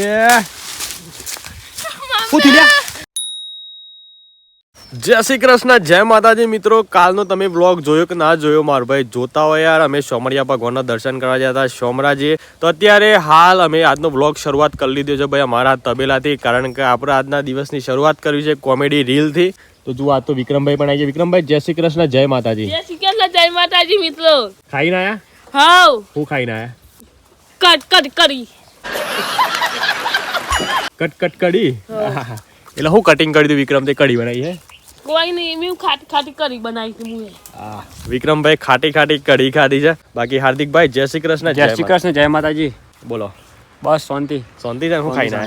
જય શ્રી કૃષ્ણ. જય માતાજી. મિત્રો કાલનો તમે બ્લોગ જોયો કે ના જોયો? મારો ભાઈ જોતા હોય યાર. અમે સોમરિયા ભગવાનના દર્શન કરવા ગયા હતા સોમરાજીએ તો અત્યારે હાલ અમે આજનો બ્લોગ શરૂઆત કરી લીધો છે ભાઈ અમારા તબેલાથી. કારણ કે આપણે આજના દિવસની શરૂઆત કરવી છે કોમેડી રીલથી. તો જુઓ આ તો વિક્રમભાઈ પણ આવી છે વિક્રમભાઈ જય શ્રી કૃષ્ણ. જય માતાજી. જય શ્રી કૃષ્ણ. જય માતાજી મિત્રો. ખાઈને આયા? હા હું ખાઈને આયા? કટ કટ કરી. કટ કટ કડી? એટલે હું કટિંગ કરી દઉં? વિક્રમ તે કડી બનાવી હે? કોઈ નહીં એમ ખાટી ખાટી કરી બનાવી હતી મુએ હા. વિક્રમભાઈ ખાટી ખાટી કઢી ખાધી છે. બાકી હાર્દિકભાઈ જય શ્રી કૃષ્ણ જય શ્રી કૃષ્ણ જય માતાજી. બોલો. બસ શાંતિ. શાંતિ છે? હું ખાઈ ના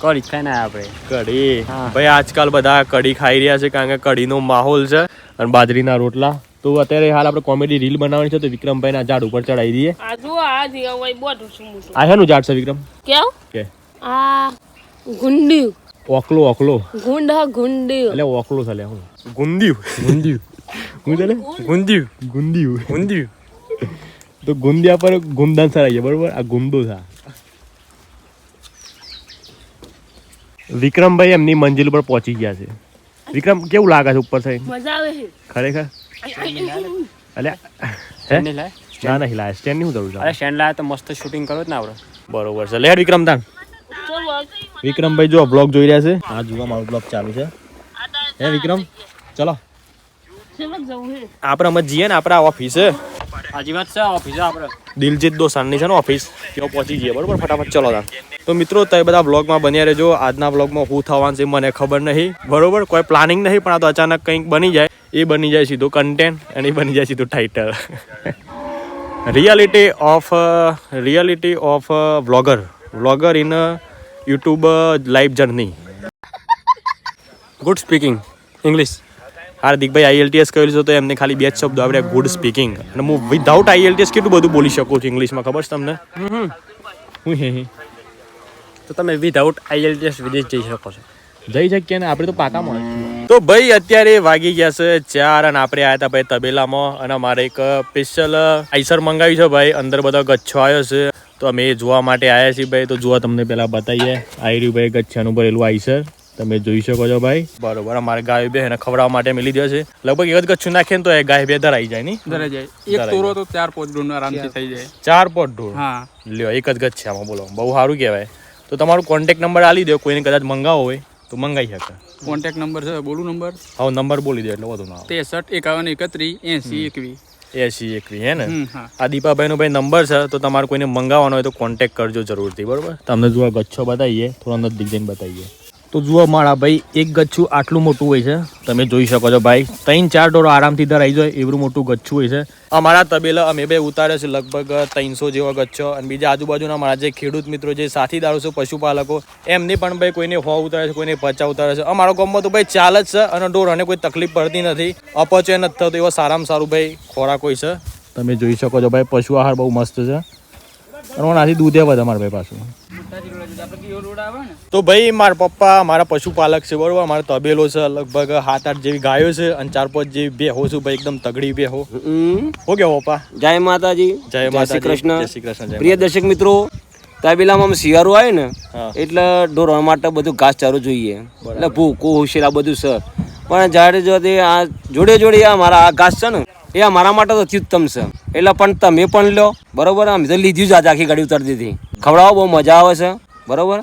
કડી ખાઈ ના આપણે. કઢી? ભાઈ આજકાલ બધા કઢી ખાઈ રહ્યા છે કારણ કે કઢીનો માહોલ છે અને બાજરીના રોટલા. તો અત્યારે હાલ આપણે કોમેડી રીલ બનાવવાની છે તો વિક્રમભાઈ ના ઝાડ ઉપર ચડાવી દઈએ. આ જો આ જે હોય બોટ છું આ હેનું ઝાડ છે વિક્રમ? કેવ? કે? આ ગુંડ્યું. ઓકલો ઓકલો. ગુંડ હા ગુંડ્યું. એટલે ઓકલો થલે હું. ગુંદિયું ગુંદિયું શું છે લે? ગુંદિયું ગુંદિયું ગુંદિયું તો ગુંદિયા પર ગુંદન સરાઈએ બરોબર? આ ગુંદો થા વિક્રમભાઈ એમની મંજિલ ઉપર પહોંચી ગયા છે. વિક્રમ કેવું લાગે છે ઉપર થઈ? મજા આવે છે. ખરેખર? અલ્યા હે? ના નહીં લાય. સ્ટેન્ડ નહીં જરૂર અરે સ્ટેન્ડ લાયા તો મસ્ત શૂટિંગ કરો જ ને આપણે. બરોબર છે. લેડ વિક્રમ તાન વિક્રમભાઈ જો બ્લોગ જોઈ રહ્યા છે. આ જુઓ મારો બ્લોગ ચાલુ છે. હે વિક્રમ? ચલો. આપણે અમે જઈએ ને આપણે ઓફિસે હાજી વાત છે ઓફિસે આપણે. દિલજીત દોસાનની છે ને ઓફિસ ત્યાં પહોંચી જઈએ બરોબર? ફટાફટ ચલો તાન તો મિત્રો તમે બધા બ્લોગમાં બન્યા રહેજો. આજના બ્લોગમાં શું થવાનું છે મને ખબર નહીં. બરોબર? કોઈ પ્લાનિંગ નહીં પણ આ તો અચાનક કંઈક બની જાય. એ બની જાય સીધું કન્ટેન્ટ અને એ બની જાય સીધું title reality of reality of vlogger vlogger in YouTube live journey good speaking English Hardikbhai IELTS કહેલું છે તો એમને ખાલી બે જ શબ્દો આવડે ગુડ સ્પીકિંગ અને હું વિધાઉટ આઈએલટીએસ કેટલું બધું બોલી શકું છું ઇંગ્લિશમાં ખબર છે તમને? હું હે હે. તો તમે વિધાઉટ આઈએલટીએસ વિદેશ જઈ શકો છો. જઈ શકીએ ને આપણે તો પાકા મળે તો ભાઈ અત્યારે વાગી ગયા છે ચાર અને આપણે આવ્યા હતા ભાઈ તબેલામાં અને અમારે એક સ્પેશિયલ આઈસર મંગાવ્યું છે ભાઈ અંદર બધો ગચ્છો આવ્યો છે. તો અમે એ જોવા માટે આવ્યા છીએ ભાઈ. તો જોવા તમને પેલા બતાવીએ રહ્યું ભાઈ ગચ્છાનું ભરેલું આઈસર તમે જોઈ શકો છો ભાઈ. બરોબર અમારે ગાય બે એને ખવડાવવા માટે મિલી દે છે. લગભગ એક જ ગચ્છું નાખીએ ને તો એ ગાય બે ધરાઈ જાય નહીં? ધરાઈ જાય. એક તોરો તો ચાર પોટ ડોન આરામથી થઈ જાય. ચાર પોટ ઢોળ હા. લ્યો એક જ ગચ્છામાં બોલો. બહુ સારું કહેવાય. તો તમારું કોન્ટેક નંબર આલી દો. કોઈને કદાચ મંગાવો હોય તો મંગાવી શકે. કોન્ટેક્ટ નંબર છે બોલું નંબર હવે નંબર બોલી દો એટલે વધુ ના ત્રેસઠ એકાવન એકત્રીસ એસી એકવીસ. એસી એકવી હે ને? આ દીપાભાઈનો ભાઈ નંબર છે તો તમારે કોઈને મંગાવવાનો હોય તો કોન્ટેક્ટ કરજો જરૂરથી બરોબર? તમને જુઓ ગચ્છો બતાવીએ થોડો અંદર ડિઝાઇન બતાવીએ. તો જુઓ મારા ભાઈ, એક ગચ્છું આટલું મોટું હોય છે. તમે જોઈ શકો છો ભાઈ, ત્રણ ચાર ડોરો આરામથી ધરાઈ જાય એવું મોટું ગચ્છું હોય છે. અમારા તબેલા અમે બે ઉતારે છે લગભગ ત્રણસો જેવો ગચ્છો અને બીજા આજુબાજુના મારા જે ખેડૂત મિત્રો જે સાથીદારો છે, પશુપાલકો, એમને પણ ભાઈ કોઈને હો ઉતારે છે, કોઈને પચા ઉતારે છે. અમારા ગામમાં તો ભાઈ ચાલ જ છે અને ઢોરોને કોઈ તકલીફ પડતી નથી. અપચય નથી થતો એવો સારામાં સારું ભાઈ ખોરાક હોય છે. તમે જોઈ શકો છો ભાઈ, પશુ આહાર બહુ મસ્ત છે. અને આનાથી દૂધે વધે અમારા ભાઈ પાછું. તો ભાઈ મારા પપ્પા મારા પશુપાલક છે બરોબર? મારા તબેલો છે લગભગ સાત આઠ જેવી ગાયો છે અને ચાર પાંચ જેવી બેહો છું ભાઈ એકદમ તગડી બેહો હો કેવો પપ્પા? જય માતાજી. જય શ્રી કૃષ્ણ. જય શ્રી કૃષ્ણ પ્રિય દર્શક મિત્રો તબેલામાં આમ શિયાળો આવે ને એટલે ઢોરવા માટે બધું ઘાસ ચારો જોઈએ એટલે ભૂકો હોશિયાર આ બધું છે. પણ જ્યારે જો આ જોડે જોડે આ મારા આ ઘાસ છે ને એ મારા માટે તો અત્યુત્તમ છે. એટલે પણ તમે પણ લો બરોબર? આમ લીધી જ આજે આખી ગાડી ઉતારી દીધી. ખવડાવો બહુ મજા આવે છે. બરોબર?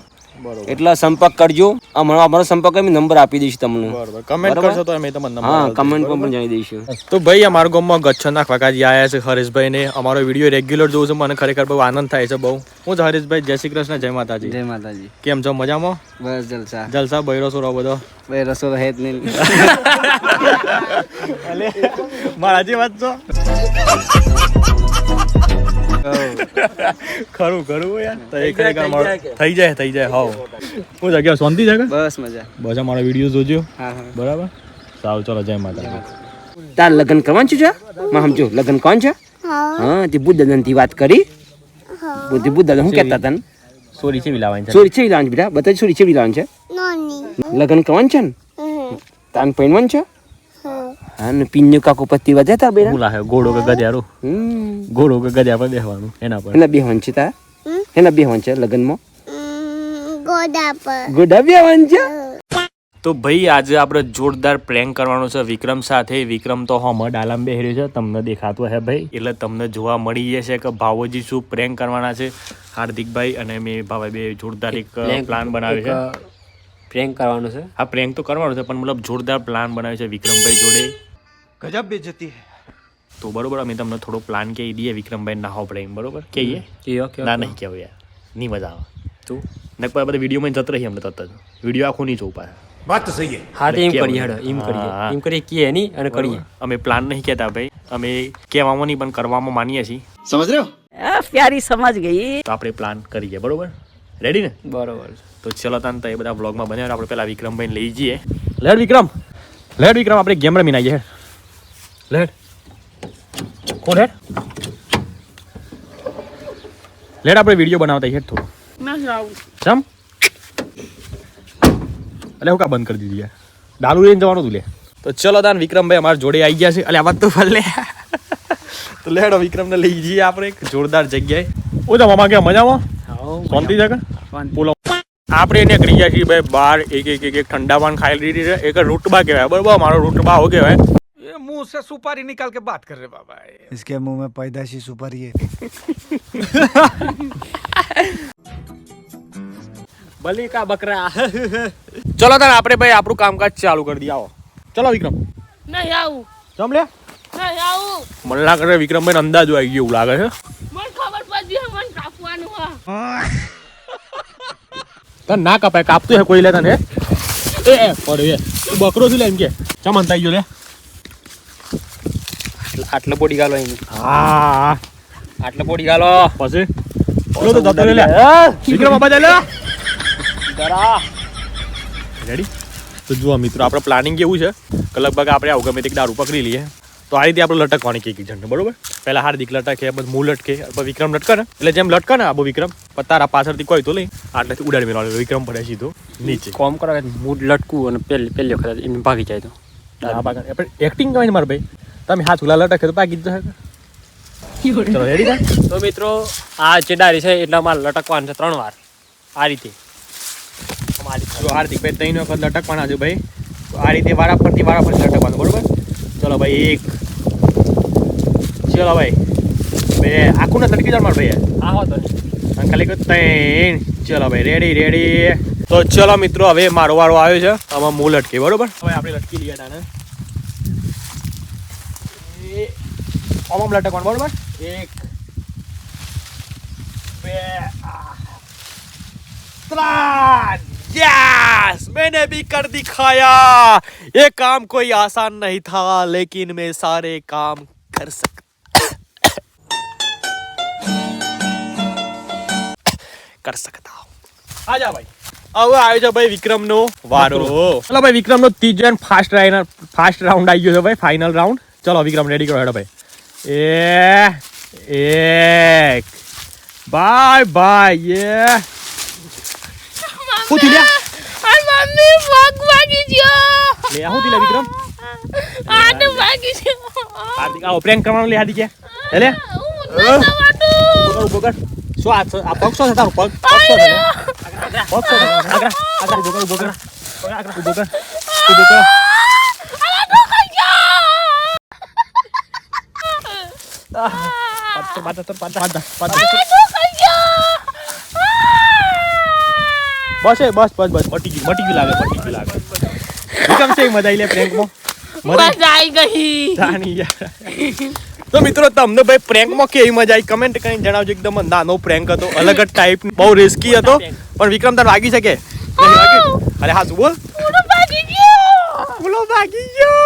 એટલા એટલે સંપર્ક કરજો. અમારો અમારો સંપર્ક અમે નંબર આપી દઈશ તમને. કમેન્ટ કરશો તો અમે તમને હા કમેન્ટ પણ જણાવી દઈશું. તો ભાઈ અમારા ગામમાં ગચ્છ નાખવા કાજી આયા છે હરેશભાઈ ને અમારો વીડિયો રેગ્યુલર જોઉં છું. મને ખરેખર બહુ આનંદ થાય છે બહુ. હું છે હરેશભાઈ. જય શ્રી કૃષ્ણ. જય માતાજી. જય માતાજી. કેમ છો? મજામાં? બસ જલસા. જલસા બૈરો સોરો બધો? ભાઈ રસો હે જ નહીં. મારાજી વાત છો? ખરું ખરું યાર. તો એ ખરેખર મારો થઈ જાય થઈ જાય હાવ. હું જગ્યા શાંતિ છે બસ મજા. બસ મારા વીડિયો જોજો. હા હા. બરાબર? સારું ચલો જય માતા તાર લગ્ન કરવાનું છે જા? માં સમજો લગ્ન કોણ છે? હા. તે બુદ્ધ દાદા થી વાત કરી. બુદ્ધ બુદ્ધ દાદા હું કહેતા તને? સોરી છે વિલાવાની છે. સોરી છે લાવવાનું બેટા? બતા સોરી છે લાવવાનું છે? લગ્ન કરવાનું છે ને? તાન પહેરવાનું છે? હા પિન્યુ કાકો પત્તી વધે તા બેરા? બોલા હે ઘોડો કે ગજારો હમ. ઘોડો કે ગજા પર બેહવાનું એના પર. એના બેહવાન છે તાર એના બેહવાન છે લગ્નમાં? ગુડાબિયા વાંચો તો ભાઈ આજે આપણે જોરદાર પ્રેન્ક કરવાનો છે વિક્રમ સાથે. વિક્રમ તો હમ ડાલામ બેહર્યો છે તમને દેખાતો હે ભાઈ. એટલે તમને જોવા મળી જશે કે ભાવોજી શું પ્રેન્ક કરવાના છે. હાર્દિકભાઈ અને મેં ભાઈ બે જોરદાર એક પ્લાન બનાવ્યો છે. પ્રેન્ક કરવાનું છે? હા પ્રેન્ક તો કરવાનું છે પણ મતલબ જોરદાર પ્લાન બનાવ્યો છે વિક્રમભાઈ જોડે. ગજબ બેજતી તો બરોબર અમે તમને થોડો પ્લાન કહી દઈએ વિક્રમભાઈ ના હોપડે એમ બરોબર? કહીએ? ના નહીં કહેવું યાર. નહીં મજા આવે. તો? નકર બધા વિડીયોમાં જત રહી અમને તત જ. વીડિયો આખો નહીં જોવું પાસે વાત તો સહી હા. તો એમ કરીએ હેડો એમ કરીએ. એમ કરીએ કીએ નહીં અને કરીએ. અમે પ્લાન નહીં કહેતા ભાઈ. અમે કહેવામાં નહીં પણ કરવામાં માનીએ છીએ. સમજ રહ્યો? પ્યારી સમજ ગઈ. તો આપણે પ્લાન કરીએ બરોબર? રેડી ને? બરોબર. તો ચલો તાન તો એ બધા વ્લોગમાં બન્યા આપણે પેલા વિક્રમભાઈને લઈ જઈએ. લેડ વિક્રમ. લેડ વિક્રમ આપણે ગેમ રમી નાખીએ હેડ લેડ. કોણ હેડ? લેડ આપણે વીડિયો બનાવતા હેડ થોડું. ના જાઉં ચમ એટલે હું કા બંધ કરી દીધી યાર? ડાલુ લઈને જવાનું તું લે. તો ચલો દાન વિક્રમભાઈ અમારા જોડે આવી ગયા છે. એટલે આ વાત તો ફર લે તો લેડો વિક્રમને લઈ જઈએ આપણે એક જોરદાર જગ્યાએ. ઓ મામા કે મજામાં? શાંતિ છે કે બોલો આપણે એને કરી ગયા છીએ ભાઈ બાર એક એક એક એક ઠંડા પાન ખાઈ લીધી છે એક રૂટબા કહેવાય બરોબર મારો રૂટબા હો કહેવાય ये मुंह से सुपारी निकाल के बात कर रहे बाबा इसके मुंह में पैदाशी सुपारी है ભલે કા બકરા ચલો તાર આપણે ભાઈ આપણું કામકાજ ચાલુ કરી દઈએ આવો ચલો વિક્રમ નહીં આવું જમ લે નહીં આવું મને લાગે છે વિક્રમભાઈ અંદાજો આવી ગયો એવું લાગે છે મને ખબર પડી હે મને કાપવાનું હા તને ના કપાય કાપતું હે કોઈ લે તને. એ એ પડ્યો એ. બકરો છું લે એમ કે. ચમન થઈ ગયો લે. આટલો પોડી ગાલો એમ. હા. આટલો પોડી ગાલો. પછી? ઓલો તો જતો લે. વિક્રમ બાબા લે રેડી તો જુઓ મિત્રો આપણે પ્લાનિંગ કેવું છે? કે લગભગ આપણે આવું ગમે તે દારૂ પકડી લઈએ. તો આ રીતે આપણે લટકવાની કઈ જણને બરોબર? પહેલા હાર્દિક લટકે પછી મૂળ લટકે પછી વિક્રમ લટકે ને? એટલે જેમ લટકે ને આબો વિક્રમ પછી તારા પાછળથી કોઈ તો લઈ આટલેથી ઉડાડી મેળવાનું વિક્રમ પડે સીધો નીચે. કોમ કરો મૂળ લટકું અને પહેલી પહેલી વખત એમ ભાગી જાય તો. એક્ટિંગ કરવાની મારા ભાઈ. તમે હાથ ઉલા લટકે તો ભાગી જ જશે. તો? મિત્રો આ ચેડારી છે એટલે અમારે લટકવાનું છે ત્રણ વાર. આ રીતે. હાર્દિક ભાઈ ત્રણ વખત લટકવાના છે ભાઈ આ રીતે વારા ફરતી વારા ફરતી લટકવાનું બરોબર? ચલો ભાઈ એક ચલો ભાઈ બે આખું ના તડકી જાણ માર ભાઈ આ તો નહીં અને ખાલી ત્રણ ચલો ભાઈ રેડી રેડી તો ચલો મિત્રો હવે મારો વાળો આવ્યો છે આમાં મૂળ લટકી બરોબર હવે આપણે લટકી લઈએ તાને આમ લટકવાનું બરોબર એક બે ત્રણ यस मैंने भी कर दिखाया ये काम कोई आसान नहीं था लेकिन मैं सारे काम कर सकता कर सकता हूँ आजा भाई હવે આવ્યો છે ભાઈ વિક્રમનો વારો ચલો ભાઈ વિક્રમનો ત્રીજો and fast round fast round આવી ગયો છે ભાઈ ફાઇનલ રાઉન્ડ ચલો વિક્રમ રેડી કરો હેડો ભાઈ એ એક બાય બાય એ શું થયું લ્યા આ મમ્મી પગ વાગી ગયો લે આ શું થયું લ્યા વિક્રમ આને વાગી ગયો હાર્દિક આવો પ્રેન્ક કરવાનું લે હાર્દિક હે લે હું નતો વાટું ઊભો કર ઊભો કર શું આ છે? આ પગ શું છે તારો પગ પગ શું છે પગ શું છે આગળ આગળ ઊભો કર ઊભો કર આગળ ઊભો કર ઊભો કર પાછળ, પાછળ, પાછળ, પાછળ, પાછળ. બસ એ બસ બસ બસ. મટી ગયું મટી ગયું લાગે મટી ગયું લાગે. વિક્રમ છે મજા આવી લે પ્રેન્કમાં મજા મજા આવી ગઈ. જાણી યાર તો મિત્રો તમને ભાઈ પ્રેન્કમાં કેવી મજા આવી કમેન્ટ કરીને જણાવજો. એકદમ નાનો પ્રેન્ક હતો અલગ જ ટાઈપ બહુ રિસ્કી હતો. પણ વિક્રમ તને વાગી શકે નહીં? અરે હા શું બોલ પૂરો ભાગી ગયો. ફૂલો ભાગી ગયો.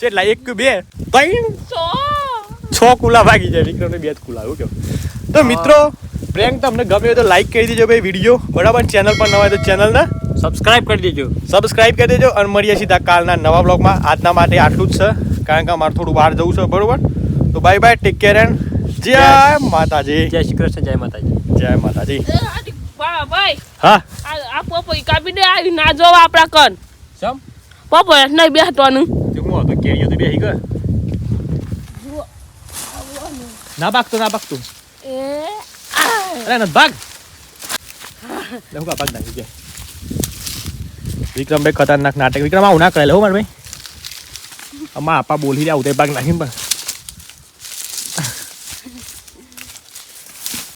ચેટલા એક બે? ત્રણ? છ કુલા ભાગી જાય વિક્રમને બે જ કુલા એવું કેવું. તો મિત્રો પ્રેન્ક તમને ગમ્યો હોય તો લાઈક કરી દેજો ભાઈ વીડિયો બરાબર ચેનલ પર નવા હોય તો ચેનલને સબસ્ક્રાઇબ કરી દેજો. સબસ્ક્રાઇબ કરી દેજો અને મળીએ સીધા કાલના નવા બ્લોગમાં આજના માટે આટલું જ છે કારણ કે અમારે થોડું બહાર જવું છે બરાબર? તો bye bye take care and જય માતાજી. જય શ્રી કૃષ્ણ જય માતાજી. જય માતાજી. ભાઈ. હા? આ આ પોપો આવી ના જોવા આપણા કન. ચમ પોપો નહીં બેસવાનું તે હું હતો કેરીઓ તો બેહી ગયો ના ભાગતો ના ભાગતો એ અરે નથી ભાગ લે હું કા ભાગ નાખી ગયા વિક્રમભાઈ ખતરનાક નાટક વિક્રમ આવું ના કરેલો હો મારે ભાઈ અમારા આપા બોલી રહ્યા તે ભાગ નાખીને પણ